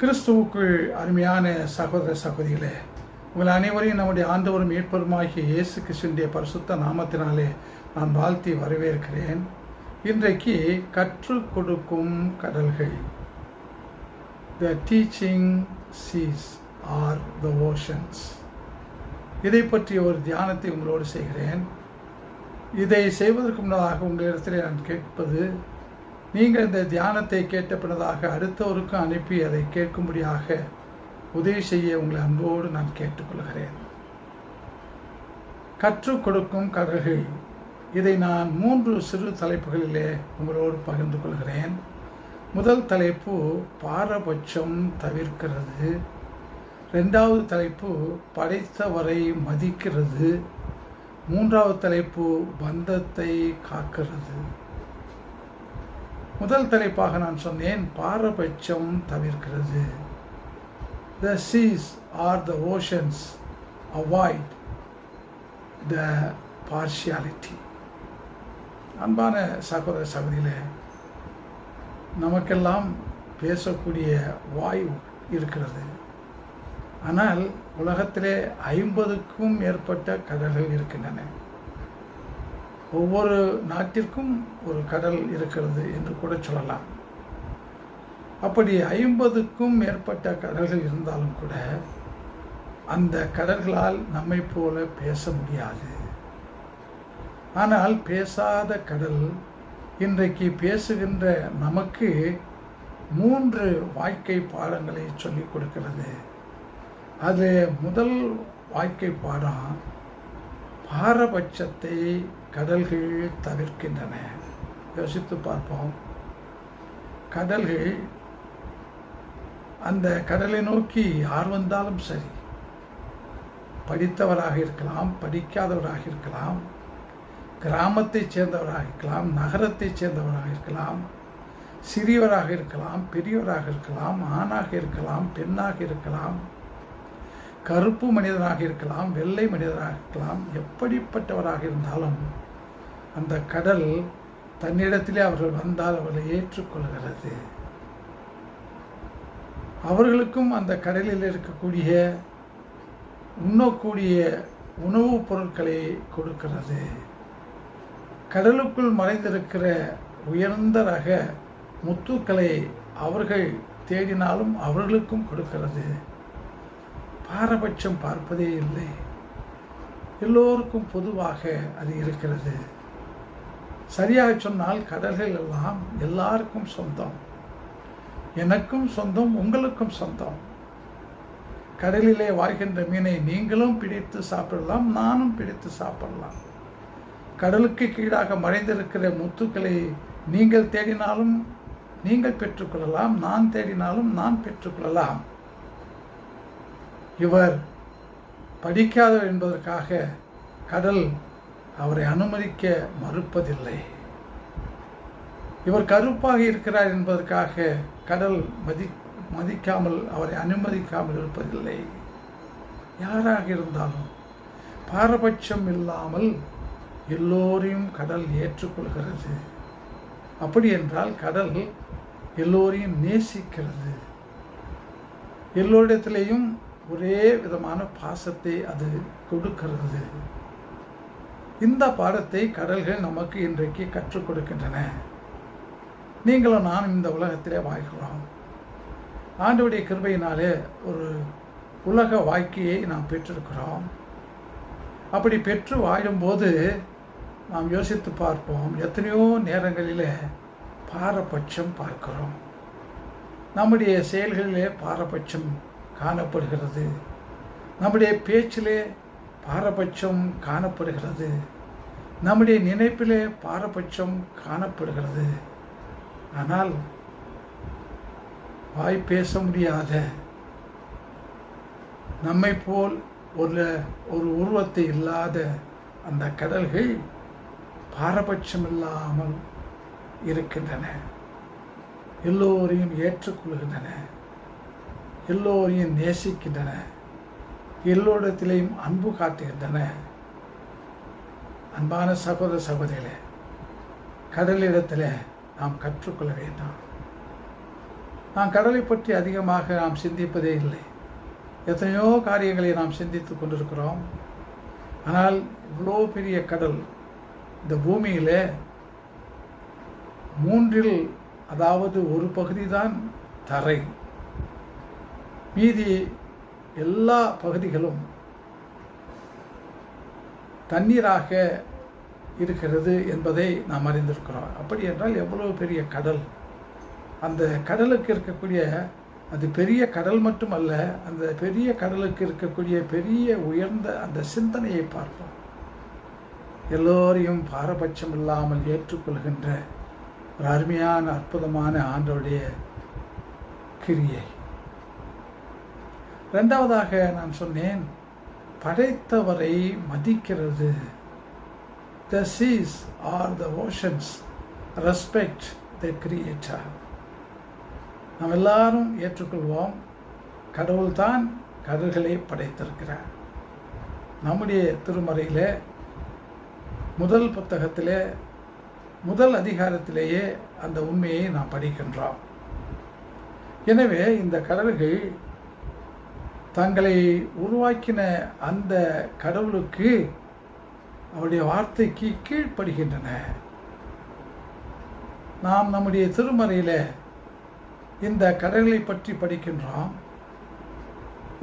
கிறிஸ்துவுக்குள் அருமையான சகோதர சகோதரிகளே உங்கள் அனைவரையும் நம்முடைய ஆண்டவரும் மீட்பருமாகிய இயேசு கிறிஸ்துடைய பரிசுத்த நாமத்தினாலே நான் வாழ்த்தி வரவேற்கிறேன். இன்றைக்கு கற்றுக் கொடுக்கும் கடல்கள். The teaching seas are the oceans இதை பற்றிய ஒரு தியானத்தை உங்களோடு செய்கிறேன். இதை செய்வதற்கு முன்னதாக உங்களிடத்தில் நான் கேட்பது நீங்கள் இந்த தியானத்தை கேட்ட பின்னதாக அடுத்தவருக்கும் அனுப்பி அதை கேட்கும்படியாக உதவி செய்ய உங்களை அன்போடு நான் கேட்டுக்கொள்கிறேன். கற்றுக் கொடுக்கும் கடல்கள் இதை நான் மூன்று சிறு தலைப்புகளிலே உங்களோடு பகிர்ந்து கொள்கிறேன். முதல் தலைப்பு பாரபட்சம் தவிர்க்கிறது. ரெண்டாவது தலைப்பு படைத்தவரை மதிக்கிறது. மூன்றாவது தலைப்பு பந்தத்தை காக்கிறது. முதல் தலைப்பாக நான் சொன்னேன் பாரபட்சம் தவிர்க்கிறது. The seas are the oceans avoid the partiality அன்பான சகோதர சகதியில் நமக்கெல்லாம் பேசக்கூடிய வாய் இருக்கிறது. ஆனால் உலகத்திலே ஐம்பதுக்கும் மேற்பட்ட கடல்கள் இருக்கின்றன. ஒவ்வொரு நாட்டிற்கும் ஒரு கடல் இருக்கிறது என்று கூட சொல்லலாம். அப்படி ஐம்பதுக்கும் மேற்பட்ட கடல்கள் இருந்தாலும் கூட அந்த கடல்களால் நம்மை போல பேச முடியாது. ஆனால் பேசாத கடல் இன்றைக்கு பேசுகின்ற நமக்கு மூன்று வாழ்க்கை பாடங்களை சொல்லிக் கொடுக்கிறது. அது முதல் வாழ்க்கை பாடம் பாரபட்சத்தை கடல்கள் தவிர்க்கின்றன. யோசித்து பார்ப்போம். கடல்கள் அந்த கடலை நோக்கி யார் வந்தாலும் சரி படித்தவராக இருக்கலாம் படிக்காதவராக இருக்கலாம் கிராமத்தைச் சேர்ந்தவராக இருக்கலாம் நகரத்தைச் சேர்ந்தவராக இருக்கலாம் சிறியவராக இருக்கலாம் பெரியவராக இருக்கலாம் ஆணாக இருக்கலாம் பெண்ணாக இருக்கலாம் கருப்பு மனிதனாக இருக்கலாம் வெள்ளை மனிதனாக இருக்கலாம் எப்படிப்பட்டவராக இருந்தாலும் அந்த கடல் தன்னிடத்திலே அவர்கள் வந்தால் அவர்களை ஏற்றுக்கொள்கிறது. அவர்களுக்கும் அந்த கடலில் இருக்கக்கூடிய உண்ணக்கூடிய உணவுப் பொருட்களை கொடுக்கிறது. கடலுக்குள் மறைந்திருக்கிற உயர்ந்த ரக முத்துக்களை அவர்கள் தேடினாலும் அவர்களுக்கும் கொடுக்கிறது. பாரபட்சம் பார்ப்பதே இல்லை. எல்லோருக்கும் பொதுவாக அது இருக்கிறது. சரியாக சொன்னால் கடல்கள் எல்லாம் எல்லாருக்கும் சொந்தம். எனக்கும் சொந்தம் உங்களுக்கும் சொந்தம். கடலிலே வாழ்கின்ற மீனை நீங்களும் பிடித்து சாப்பிடலாம் நானும் பிடித்து சாப்பிடலாம். கடலுக்கு கீழாக மறைந்திருக்கிற முத்துக்களை நீங்கள் தேடினாலும் நீங்கள் பெற்றுக்கொள்ளலாம் நான் தேடினாலும் நான் பெற்றுக்கொள்ளலாம். இவர் படிக்காதவர் என்பதற்காக கடல் அவரை அனுமதிக்க மறுப்பதில்லை. இவர் கருப்பாக இருக்கிறார் என்பதற்காக கடல் மதி மதிக்காமல் அவரை அனுமதிக்காமல் இருப்பதில்லை. யாராக இருந்தாலும் பாரபட்சம் இல்லாமல் எல்லோரையும் கடல் ஏற்றுக்கொள்கிறது. அப்படி என்றால் கடல் எல்லோரையும் நேசிக்கிறது. எல்லோரிடத்திலேயும் ஒரே விதமான பாசத்தை அது கொடுக்கிறது. இந்த பாடத்தை கடல்கள் நமக்கு இன்றைக்கு கற்றுக் கொடுக்கின்றன. நீங்களும் நானும் இந்த உலகத்திலே வாழ்கிறோம். ஆண்டுடைய கிருபையினாலே ஒரு உலக வாழ்க்கையை நாம் பெற்றிருக்கிறோம். அப்படி பெற்று வாழும்போது நாம் யோசித்து பார்ப்போம் எத்தனையோ நேரங்களில் பாரபட்சம் பார்க்கிறோம். நம்முடைய செயல்களிலே பாரபட்சம் காணப்படுகிறது. நம்முடைய பேச்சிலே பாரபட்சம் காணப்படுகிறது. நம்முடைய நினைப்பிலே பாரபட்சம் காணப்படுகிறது. ஆனால் வாய் பேச முடியாத நம்மை போல் ஒரு ஒரு உருவத்தை இல்லாத அந்த கடல்கள் பாரபட்சம் இல்லாமல் இருக்கின்றன. எல்லோரையும் ஏற்றுக்கொள்கின்றன. எல்லோரையும் நேசிக்கின்றன. எல்லோரிடத்திலையும் அன்பு காட்டுகின்றன அன்பான சகோதர சகோதரிகளே கடலிடத்தில் நாம் கற்றுக்கொள்ள வேண்டும். நாம் கடலை பற்றி அதிகமாக நாம் சிந்திப்பதே இல்லை. எத்தனையோ காரியங்களை நாம் சிந்தித்து கொண்டிருக்கிறோம். ஆனால் இவ்வளோ பெரிய கடல் இந்த பூமியில் மூன்றில் அதாவது ஒரு பகுதி தான் தரை. மீதி எல்லா பகுதிகளும் தண்ணீராக இருக்கிறது என்பதை நாம் அறிந்திருக்கிறோம். அப்படி என்றால் எவ்வளவு பெரிய கடல்? அந்த கடலுக்கு இருக்கக்கூடிய அது பெரிய கடல் மட்டுமல்ல அந்த பெரிய கடலுக்கு இருக்கக்கூடிய பெரிய உயர்ந்த அந்த சிந்தனையை பார்ப்போம். எல்லோரையும் பாரபட்சம் இல்லாமல் ஏற்றுக்கொள்கின்ற ஒரு அருமையான அற்புதமான ஆண்டோடைய கிரியை. ரெண்டாவதாக நான் சொன்னேன் படைத்தவரை மதிக்கிறது. The seas are the oceans respect the creator நாம் எல்லாரும் ஏற்றுக்கொள்வோம். கடவுள்தான் கடல்களை படைத்திருக்கிறார். நம்முடைய திருமறையில் முதல் புத்தகத்திலே முதல் அதிகாரத்திலேயே அந்த உண்மையை நாம் படிக்கின்றோம். எனவே இந்த கடல்கள் தங்களை உருவாக்கின அந்த கடவுளுக்கு அவருடைய வார்த்தைக்கு கீழ்ப்படுகின்றன. நாம் நம்முடைய திருமறையில் இந்த கடல்களை பற்றி படிக்கின்றோம்.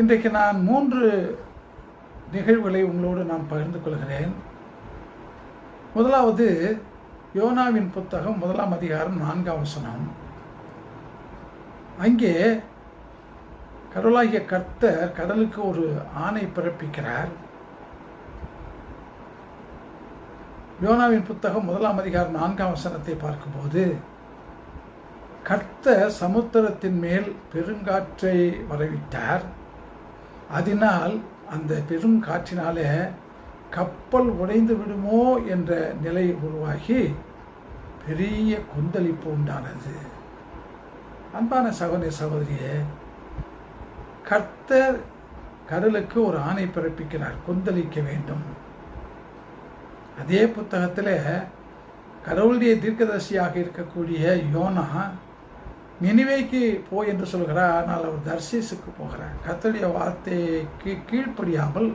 இன்றைக்கு நான் மூன்று நிகழ்வுகளை உங்களோடு நான் பகிர்ந்து கொள்கிறேன். முதலாவது யோனாவின் புத்தகம் முதலாம் அதிகாரம் நான்காம் வசனம். அங்கே கடவுளாகிய கர்த்தர் கடலுக்கு ஒரு ஆணை பிறப்பிக்கிறார். யோனாவின் புத்தகம் முதலாம் அதிகாரம் நான்காம் வசனத்தை பார்க்கும்போது கர்த்தர் சமுத்திரத்தின் மேல் பெருங்காற்றை வரவிட்டார். அதனால் அந்த பெருங்காற்றினாலே கப்பல் உடைந்து விடுமோ என்ற நிலை உருவாகி பெரிய கொந்தளிப்பு உண்டானது. அன்பான சகோதரி சகோதரியே கர்த்தர் கடலுக்கு ஒரு ஆணை பிறப்பிக்கிறார் கொந்தளிக்க வேண்டும். அதே புத்தகத்தில் கடவுளுடைய தீர்க்கதரிசியாக இருக்கக்கூடிய யோனா நினைவைக்கு போ என்று சொல்கிறார் ஆனால் அவர் தர்சீஸுக்கு போகிறார். கத்தருடைய வார்த்தைக்கு கீழ்ப்படியாமல்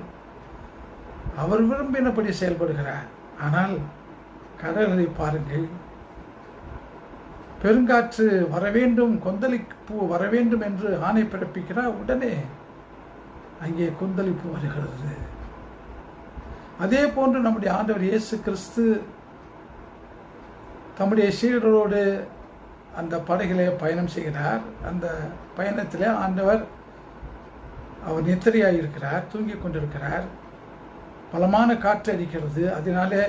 அவர் விரும்பினபடி செயல்படுகிறார். ஆனால் கடல்களை பாருங்கள் பெருங்காற்று வரவேண்டும் கொந்தளிப்பு வர வேண்டும் என்று ஆணை பிறப்பிக்கிறார். உடனே அங்கே கொந்தளிப்பு வருகிறது. அதே போன்று நம்முடைய ஆண்டவர் இயேசு கிறிஸ்து தம்முடைய சீடரோடு அந்த படகிலே பயணம் செய்கிறார். அந்த பயணத்தில் ஆண்டவர் அவர் நித்திரையாக இருக்கிறார் தூங்கி கொண்டிருக்கிறார். பலமான காற்று அடிக்கிறது. அதனாலே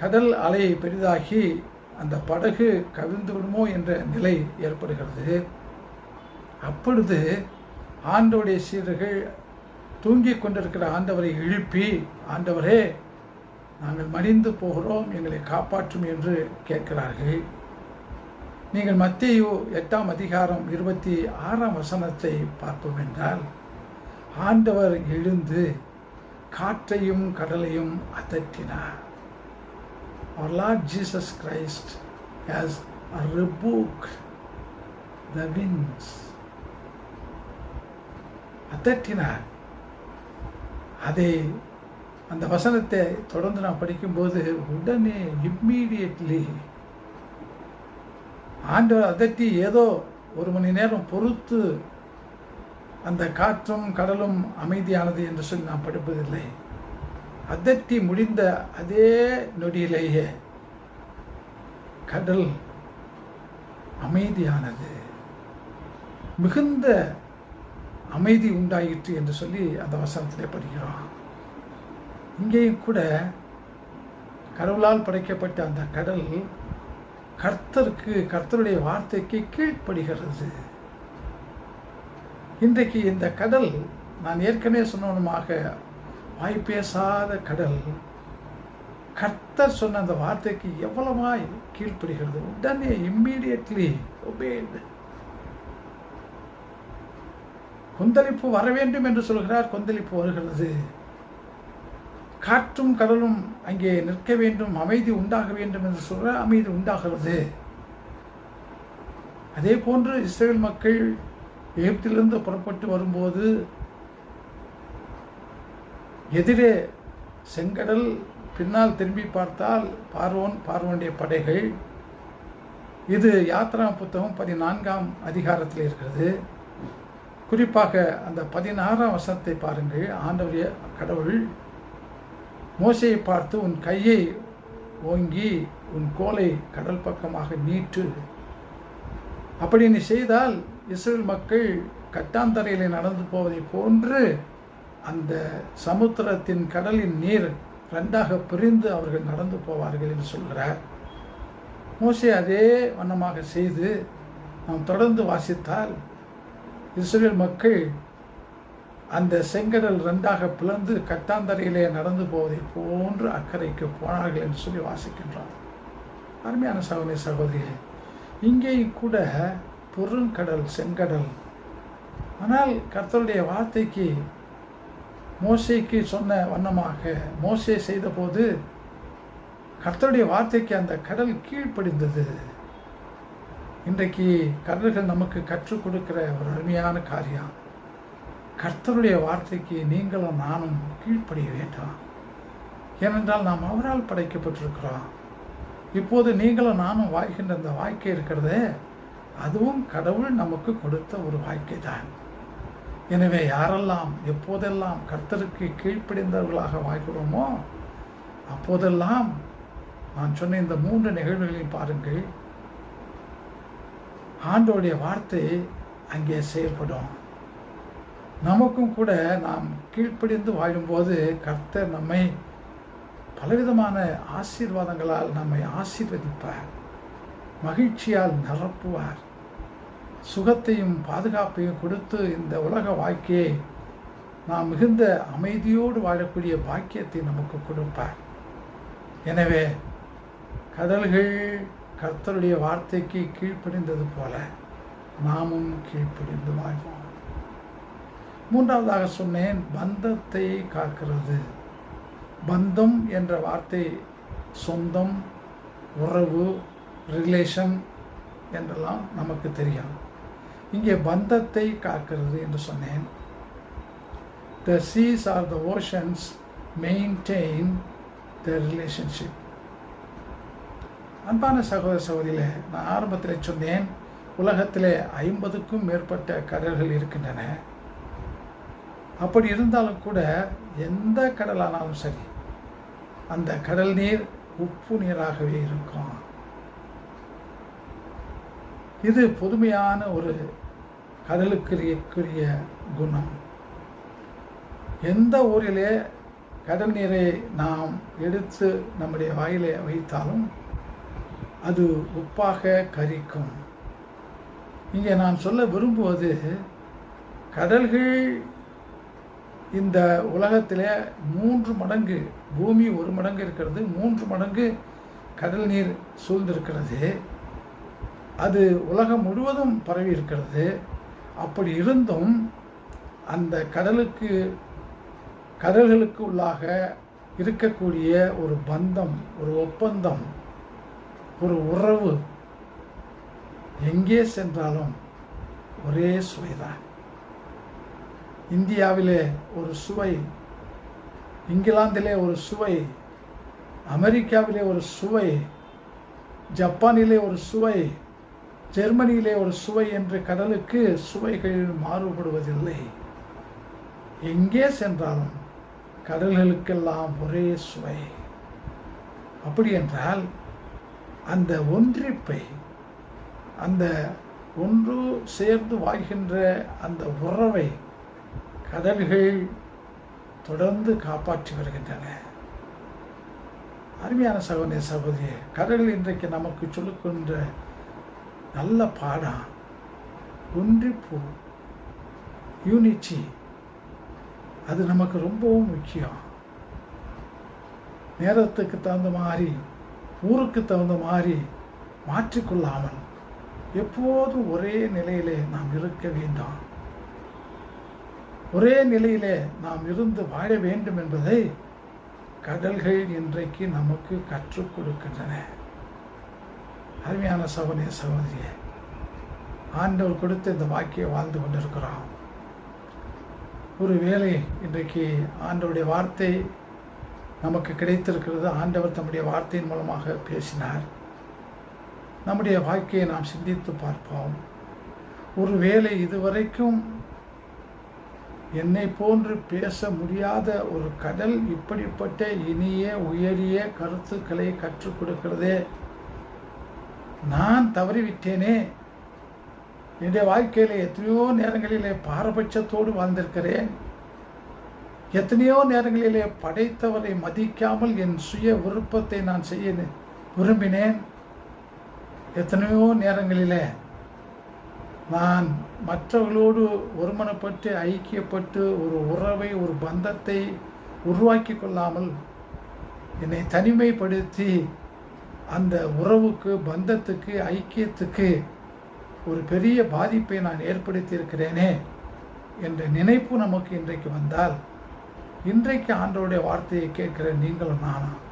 கடல் அலை பெரிதாகி அந்த படகு கவிழ்ந்து விடுமோ என்ற நிலை ஏற்படுகிறது. அப்பொழுது ஆண்டோடைய சீடர்கள் தூங்கிக் கொண்டிருக்கிற ஆண்டவரை எழுப்பி ஆண்டவரே நாங்கள் மடிந்து போகிறோம் எங்களை காப்பாற்றும் என்று கேட்கிறார்கள். நீங்கள் மத்தியோ எட்டாம் அதிகாரம் இருபத்தி ஆறாம் வசனத்தை பார்ப்போம் என்றால் ஆண்டவர் எழுந்து காற்றையும் கடலையும் அதட்டினார் Our Lord Jesus Christ has rebuked the winds. அதட்டினார் அதை அந்த வசனத்தை தொடர்ந்து நான் படிக்கும்போது உடனே இம்மீடியட்லி ஆண்டவர் அதட்டி ஏதோ ஒரு மணி நேரம் பொறுத்து அந்த காற்றும் கடலும் அமைதியானது என்று சொல்லி நான் படிப்பதில்லை அதட்டி முடிந்த அதே நொடியிலேயே கடல் அமைதியானது. மிகுந்த அமைதி உண்டாயிற்று என்று சொல்லி அந்த வசனத்திலே படிக்கிறோம். இங்கேயும் கூட கடவுளால் படைக்கப்பட்ட அந்த கடல் கர்த்தருக்கு கர்த்தருடைய வார்த்தைக்கு கீழ்ப்படுகிறது. இன்றைக்கு இந்த கடல் நான் ஏற்கனவே சொன்னவனுமாக வாய் பேசாத கடல். கர்த்தர் சொன்ன அந்த வார்த்தைக்கு எவ்வளவாய் கீழ்ப்படுகிறது? உடனே இம்மீடியட்லி ஒபேட் கொந்தளிப்பு வர வேண்டும் என்று சொல்கிறார். கொந்தளிப்பு வருகிறது. காற்றும் கடலும் அங்கே நிற்க வேண்டும். அமைதி உண்டாக வேண்டும் என்று சொல்கிறார் அமைதி உண்டாகிறது. அதே போன்று இஸ்ரேல் மக்கள் எகிப்திலிருந்து புறப்பட்டு வரும்போது எதிரே செங்கடல் பின்னால் திரும்பி பார்த்தால் பார்வோன் பார்வோனுடைய படைகள். இது யாத்ரா புத்தகம் பதினான்காம் அதிகாரத்தில் இருக்கிறது. குறிப்பாக அந்த பதினாறாம் வசனத்தை பாருங்கள். ஆண்டவரிய கடவுள் மோசையை பார்த்து உன் கையை ஓங்கி உன் கோலை கடல் பக்கமாக நீட்டு. அப்படி நீ செய்தால் இஸ்ரேல் மக்கள் கட்டாந்தரையில் நடந்து போவதை போன்று அந்த சமுத்திரத்தின் கடலின் நீர் ரெண்டாக பிரிந்து அவர்கள் நடந்து போவார்கள் என்று சொல்கிறார். மோசே அதே வண்ணமாக செய்து நாம் தொடர்ந்து வாசித்தால் இஸ்ரேல் மக்கள் அந்த செங்கடல் ரெண்டாக பிளந்து கட்டாந்தரையிலே நடந்து போவதை போன்று அக்கறைக்கு போனார்கள் என்று சொல்லி வாசிக்கின்றார். அருமையான சகோதரி சகோதரியே இங்கேயும் கூட பெருங்கடல் செங்கடல். ஆனால் கர்த்தருடைய வார்த்தைக்கு மோசைக்கு சொன்ன வண்ணமாக மோசே செய்தபோது கர்த்தருடைய வார்த்தைக்கு அந்த கடல் கீழ்ப்படிந்தது. இன்றைக்கு கடல்கள் நமக்கு கற்றுக் கொடுக்கிற ஒரு அருமையான காரியம். கர்த்தருடைய வார்த்தைக்கு நீங்களும் நானும் கீழ்ப்படிய வேண்டாம். ஏனென்றால் நாம் அவரால் படைக்கப்பட்டிருக்கிறோம். இப்போது நீங்களும் நானும் வாய்கின்ற அந்த வாழ்க்கை இருக்கிறதே. அதுவும் கடவுள் நமக்கு கொடுத்த ஒரு வாழ்க்கை தான் எனவே யாரெல்லாம் எப்போதெல்லாம் கர்த்தருக்கு கீழ்ப்படிந்தவர்களாக வாய்க்கிறோமோ அப்போதெல்லாம் நான் சொன்ன இந்த மூன்று நிகழ்வுகளையும் பாருங்கள். ஆண்டோடைய வார்த்தை அங்கே செயல்படும். நமக்கும் கூட நாம் கீழ்ப்படிந்து வாழும்போது கர்த்தர் நம்மை பலவிதமான ஆசீர்வாதங்களால் நம்மை ஆசீர்வதிப்பார். மகிழ்ச்சியால் நிரப்புவார். சுகத்தையும் பாதுகாப்பையும் கொடுத்து இந்த உலக வாழ்க்கையை நாம் மிகுந்த அமைதியோடு வாழக்கூடிய பாக்கியத்தை நமக்கு கொடுப்பார். எனவே கடல்கள் கர்த்தருடைய வார்த்தைக்கு கீழ்ப்படிந்தது போல நாமும் கீழ்ப்படிந்து வாழ்வோம். மூன்றாவதாக சொன்னேன் பந்தத்தை காக்கிறது. பந்தம் என்ற வார்த்தை சொந்தம் உறவு ரிலேஷன் என்றெல்லாம் நமக்கு தெரியும் இங்கே பந்தத்தை காக்கிறது என்று சொன்னேன். The seas are the oceans maintain the relationship அன்பான சகோதர சகோதரியில் நான் ஆரம்பத்தில் சொன்னேன் உலகத்தில் ஐம்பதுக்கும் மேற்பட்ட கடல்கள் இருக்கின்றன. அப்படி இருந்தாலும் கூட எந்த கடலானாலும் சரி அந்த கடல் நீர் உப்பு நீராகவே இருக்கும். இது புதுமையான ஒரு கடலுக்குரிய குணம். எந்த ஊரிலே கடல் நீரை நாம் எடுத்து நம்முடைய வாயிலே வைத்தாலும் அது உப்பாக கரிக்கும். இங்கே நான் சொல்ல விரும்புவது கடல்கள் இந்த உலகத்தில் மூன்று மடங்கு பூமி ஒரு மடங்கு இருக்கிறது மூன்று மடங்கு கடல் நீர் சூழ்ந்திருக்கிறது. அது உலகம் முழுவதும் பரவி இருக்கிறது. அப்படி இருந்தும் அந்த கடலுக்கு கடல்களுக்கு உள்ளாக இருக்கக்கூடிய ஒரு பந்தம் ஒரு ஒப்பந்தம் ஒரு உறவு எங்கே சென்றாலும் ஒரே சுவைதான். இந்தியாவிலே ஒரு சுவை இங்கிலாந்திலே ஒரு சுவை அமெரிக்காவிலே ஒரு சுவை ஜப்பானிலே ஒரு சுவை ஜெர்மனியிலே ஒரு சுவை என்று கடலுக்கு சுவைகள் மாறுபடுவதில்லை. எங்கே சென்றாலும் கடல்களுக்கெல்லாம் ஒரே சுவை. அப்படி என்றால் அந்த ஒன்றிப்பை அந்த ஒன்று சேர்ந்து வாழ்கின்ற அந்த உறவை கடல்கள் தொடர்ந்து காப்பாற்றி வருகின்றன. அருமையான சகோதரிய சகோதரி கடல் இன்றைக்கு நமக்கு சொல்லுகின்ற நல்ல பாடம் ஒன்றிப்பு யூனிச்சி. அது நமக்கு ரொம்பவும் முக்கியம். நேரத்துக்கு தகுந்த மாதிரி ஊருக்கு தகுந்த மாதிரி மாற்றிக்கொள்ளாமல் எப்போதும் ஒரே நிலையிலே நாம் இருக்க வேண்டாம். ஒரே நிலையிலே நாம் இருந்து வாழ வேண்டும் என்பதை கடல்கள் இன்றைக்கு நமக்கு கற்றுக் கொடுக்கின்றன. அருமையான சகோதரிய சகோதரியே ஆண்டவர் கொடுத்த இந்த வாக்கியை வாழ்ந்து கொண்டிருக்கிறோம். ஒரு வேலை இன்றைக்கு ஆண்டவருடைய வார்த்தை நமக்கு கிடைத்திருக்கிறது. ஆண்டவர் தம்முடைய வார்த்தையின் மூலமாக பேசினார். நம்முடைய வாழ்க்கையை நாம் சிந்தித்து பார்ப்போம். ஒரு வேலை இதுவரைக்கும் என்னை போன்று பேச முடியாத ஒரு கடல் இப்படிப்பட்ட இனிய உயரிய கருத்துக்களை கற்றுக் கொடுக்கிறதே நான் தவறிவிட்டேனே. என்னுடைய வாழ்க்கையில் எத்தனையோ நேரங்களிலே பாரபட்சத்தோடு வாழ்ந்திருக்கிறேன். எத்தனையோ நேரங்களிலே படைத்தவரை மதிக்காமல் என் சுய விருப்பத்தை நான் செய்ய விரும்பினேன். எத்தனையோ நேரங்களிலே நான் மற்றவர்களோடு ஒருமனப்பட்டு ஐக்கியப்பட்டு ஒரு உறவை ஒரு பந்தத்தை உருவாக்கி கொள்ளாமல் என்னை தனிமைப்படுத்தி அந்த உறவுக்கு பந்தத்துக்கு ஐக்கியத்துக்கு ஒரு பெரிய பாதிப்பை நான் ஏற்படுத்தியிருக்கிறேனே என்ற நினைப்பு நமக்கு இன்றைக்கு வந்தால் இன்றைக்கு ஆண்டோடைய வார்த்தையை கேட்கிற நீங்களும் நானும்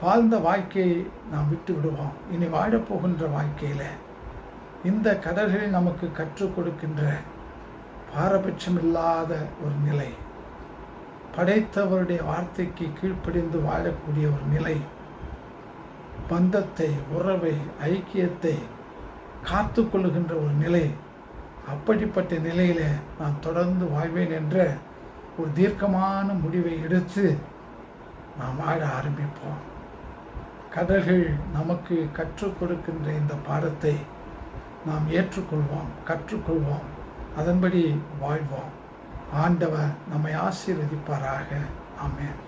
வாழ்ந்த வாழ்க்கையை நாம் விட்டு விடுவோம். இனி வாழப்போகின்ற வாழ்க்கையில் இந்த கடல்களில் நமக்கு கற்றுக் கொடுக்கின்ற பாரபட்சம் இல்லாத ஒரு நிலை படைத்தவருடைய வார்த்தைக்கு கீழ்ப்படிந்து வாழக்கூடிய ஒரு நிலை பந்தத்தை உறவை ஐக்கியத்தை காத்து கொள்ளுகின்ற ஒரு நிலை அப்படிப்பட்ட நிலையில் நான் தொடர்ந்து வாழ்வேன் என்ற ஒரு தீர்க்கமான முடிவை எடுத்து நாம் வாழ ஆரம்பிப்போம். கடல்கள் நமக்கு கற்றுக் கொடுக்கின்ற இந்த பாடத்தை நாம் ஏற்றுக்கொள்வோம் கற்றுக்கொள்வோம் அதன்படி வாழ்வோம். ஆண்டவர் நம்மை ஆசீர்வதிப்பாராக. ஆமேன்.